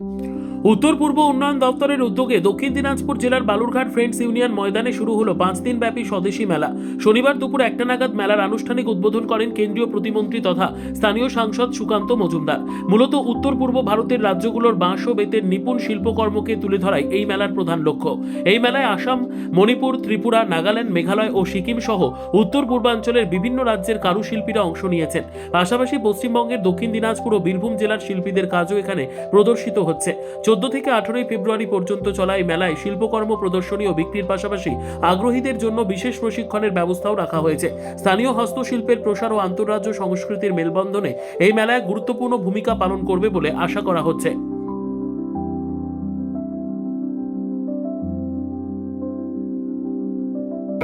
Mm-hmm. উত্তর পূর্ব উন্নয়ন দপ্তরের উদ্যোগে দক্ষিণ দিনাজপুর জেলার বালুরঘাট ফ্রেন্ডস ইউনিয়ন ময়দানে শুরু হলো পাঁচ দিন ব্যাপী স্বদেশী মেলা। শনিবার দুপুর একটা নাগাদ মেলার আনুষ্ঠানিক উদ্বোধন করেন কেন্দ্রীয় প্রতিমন্ত্রী তথা স্থানীয় সাংসদ সুকান্ত মজুমদার। মূলত উত্তর পূর্ব ভারতের রাজ্যগুলোর বাঁশ ও বেতের নিপুণ শিল্পকর্মকে তুলে ধরাই এই মেলার প্রধান লক্ষ্য। এই মেলায় আসাম, মণিপুর, ত্রিপুরা, নাগাল্যান্ড, মেঘালয় ও সিকিম সহ উত্তর পূর্বাঞ্চলের বিভিন্ন রাজ্যের কারুশিল্পীরা অংশ নিয়েছেন। পাশাপাশি পশ্চিমবঙ্গের দক্ষিণ দিনাজপুর ও বীরভূম জেলার শিল্পীদের কাজও এখানে প্রদর্শিত হচ্ছে। চোদ্দ থেকে আঠারোই ফেব্রুয়ারি পর্যন্ত চলা এই মেলায় শিল্পকর্ম, প্রদর্শনী ও বিক্রির পাশাপাশি আগ্রহীদের জন্য বিশেষ প্রশিক্ষণের ব্যবস্থাও রাখা হয়েছে। স্থানীয় হস্তশিল্পের প্রসার ও আন্তঃরাজ্য সংস্কৃতির মেলবন্ধনে এই মেলায় গুরুত্বপূর্ণ ভূমিকা পালন করবে বলে আশা করা হচ্ছে।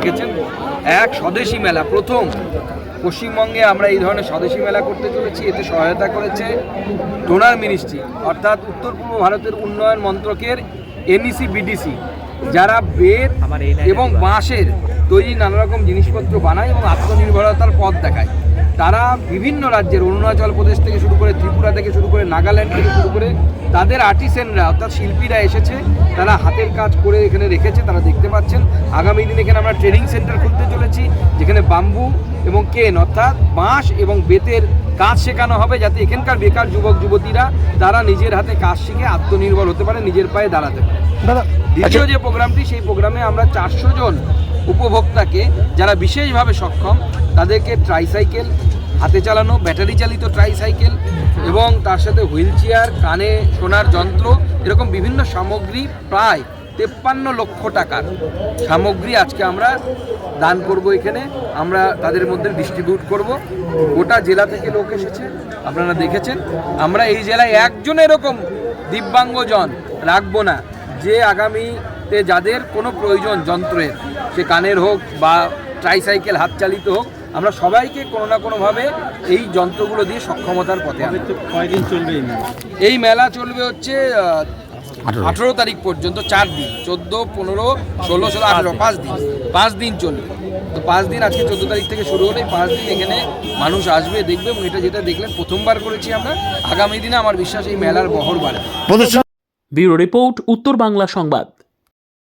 দেখেছেন? এক স্বদেশী মেলা প্রথম। পশ্চিমবঙ্গে আমরা এই ধরনের স্বদেশী মেলা করতে চলেছি এতে সহায়তা করেছে ডোনার মিনিস্ট্রি অর্থাৎ উত্তর পূর্ব ভারতের উন্নয়ন মন্ত্রকের এনইসি বিডিসি যারা বেদ এবং বাঁশের তৈরি নানা রকম জিনিসপত্র বানায় এবং আত্মনির্ভরতার পথ দেখায়। তারা বিভিন্ন রাজ্যের অরুণাচল প্রদেশ থেকে শুরু করে ত্রিপুরা থেকে শুরু করে নাগাল্যান্ড থেকে শুরু করে তাদের আর্টিসেনরা অর্থাৎ শিল্পীরা এসেছে তারা হাতের কাজ করে এখানে রেখেছে তারা দেখতে পাচ্ছেন। আগামী দিন এখানে আমরা ট্রেনিং সেন্টার খুলতে চলেছি যেখানে বাম্বু এবং কেন অর্থাৎ বাঁশ এবং বেতের কাজ শেখানো হবে যাতে এখানকার বেকার যুবক যুবতীরা তারা নিজের হাতে কাজ শিখে আত্মনির্ভর হতে পারে নিজের পায়ে দাঁড়াতে পারে। দ্বিতীয় যে প্রোগ্রামটি সেই প্রোগ্রামে আমরা চারশো জন উপভোক্তাকে যারা বিশেষভাবে সক্ষম তাদেরকে ট্রাইসাইকেল হাতে চালানো ব্যাটারি চালিত ট্রাইসাইকেল এবং তার সাথে হুইল চেয়ার কানে শোনার যন্ত্র, এরকম বিভিন্ন সামগ্রী প্রায় তেপ্পান্ন লক্ষ টাকার সামগ্রী আজকে আমরা দান করব এখানে। আমরা তাদের মধ্যে ডিস্ট্রিবিউট করব। গোটা জেলা থেকে লোক এসেছে, আপনারা দেখেছেন। আমরা এই জেলায় একজন এরকম দিব্যাঙ্গজন রাখব না, যে আগামীতে যাদের কোনো প্রয়োজন যন্ত্রের, সে কানের হোক বা ট্রাইসাইকেল হাত চালিত হোক আমরা সবাইকে কোনো না কোনোভাবে এই যন্ত্রগুলো দিয়ে সক্ষমতার পথে কয়দিন চলবে এই মেলা? চলবে হচ্ছে আঠেরো তারিখ পর্যন্ত চার দিন চোদ্দ পনেরো ষোলো ষোলো আঠেরো পাঁচ দিন। পাঁচ দিন চলবে। তো পাঁচ দিন আজকে চোদ্দ তারিখ থেকে শুরু হলে পাঁচ দিন এখানে মানুষ আসবে দেখবে এবং এটা যেটা দেখলেন প্রথমবার করেছি আমরা আগামী দিনে আমার বিশ্বাস এই মেলার বহর বাড়বে। প্রদর্শন ব্যুরো রিপোর্ট উত্তর বাংলা সংবাদ।